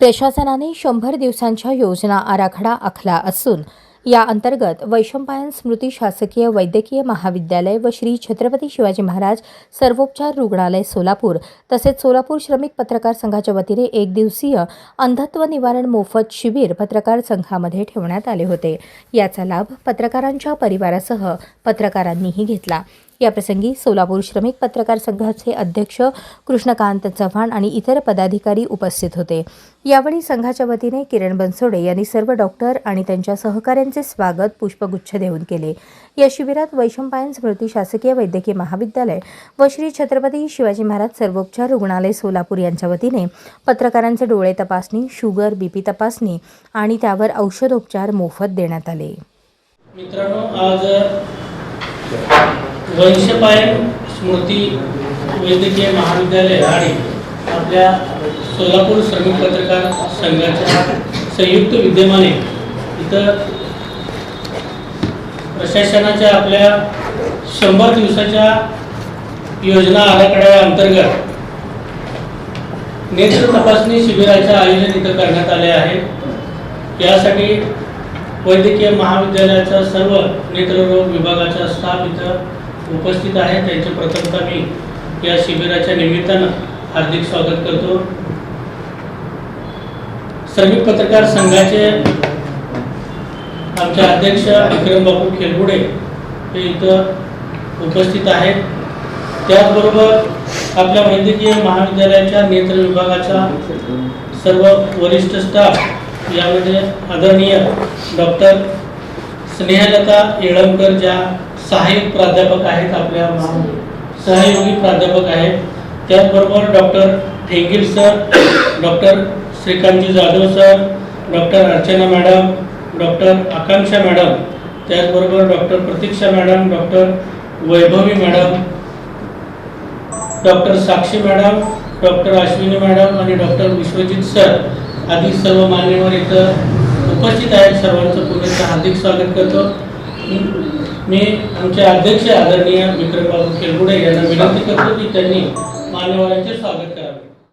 प्रशासनाने शंभर दिवसांच्या योजना आराखडा आखला असून या अंतर्गत वैशंपायन स्मृती शासकीय वैद्यकीय महाविद्यालय व श्री छत्रपती शिवाजी महाराज सर्वोपचार रुग्णालय सोलापूर तसेच सोलापूर श्रमिक पत्रकार संघाच्या वतीने एक दिवसीय अंधत्व निवारण मोफत शिबिर पत्रकार संघामध्ये ठेवण्यात आले होते. याचा लाभ पत्रकारांच्या परिवारासह पत्रकारांनीही घेतला. याप्रसंगी सोलापूर श्रमिक पत्रकार संघाचे अध्यक्ष कृष्णकांत चव्हाण आणि इतर पदाधिकारी उपस्थित होते. यावेळी संघाच्या वतीने किरण बनसोडे यांनी सर्व डॉक्टर आणि त्यांच्या सहकाऱ्यांचे स्वागत पुष्पगुच्छ देऊन केले. या शिबिरात वैशंपायन स्मृती शासकीय वैद्यकीय महाविद्यालय व श्री छत्रपती शिवाजी महाराज सर्वोपचार रुग्णालय सोलापूर यांच्या वतीने पत्रकारांचे डोळे तपासणी शुगर बीपी तपासणी आणि त्यावर औषधोपचार मोफत देण्यात आले. मित्रांनो आज वंशपाय स्मृती वैद्यकीय महाविद्यालय आणि आपल्या सोलापूर श्रमिक पत्रकार संघाच्या संयुक्त विद्यमाने इथं प्रशासनाच्या आपल्या शंभर दिवसाच्या योजना आराखड्याअंतर्गत नेत्र तपासणी शिबिराचे आयोजन इथं करण्यात आले आहे. यासाठी वैद्यकीय महाविद्यालयाचा सर्व नेत्ररोग विभागाचा स्टाफ इथं उपस्थित आहे. त्यांचे प्रथमतः मी या शिबिराच्या निमित्तानं हार्दिक स्वागत करतो. श्रमिक पत्रकार संघाचे आमचे अध्यक्ष विक्रम बापू खेलगुडे हे इथं उपस्थित आहेत. त्याचबरोबर आपल्या वैद्यकीय महाविद्यालयाच्या नेत्र विभागाचा सर्व वरिष्ठ स्टाफ यामध्ये आदरणीय डॉक्टर स्नेहलता येळमकर ज्या सहाय्यक प्राध्यापक आहेत आपल्या सहयोगी प्राध्यापक आहेत. त्याचबरोबर doctor Thengir sir doctor Shrikantji Jadhav sir doctor Archana madam doctor Akanksha madam त्याचबरोबर doctor Pratiksha madam doctor Vaibhavi madam doctor Sakshi madam doctor Ashwini madam आणि डॉक्टर विश्वजित सर आदी सर्व मान्यवर इथं उपस्थित आहेत. सर्वांचं पुण्याचं हार्दिक स्वागत करतो. मी आमचे अध्यक्ष आदरणीय विक्रमबाबू खेळगुडे यांना विनंती करतो की त्यांनी मान्यवरांचे स्वागत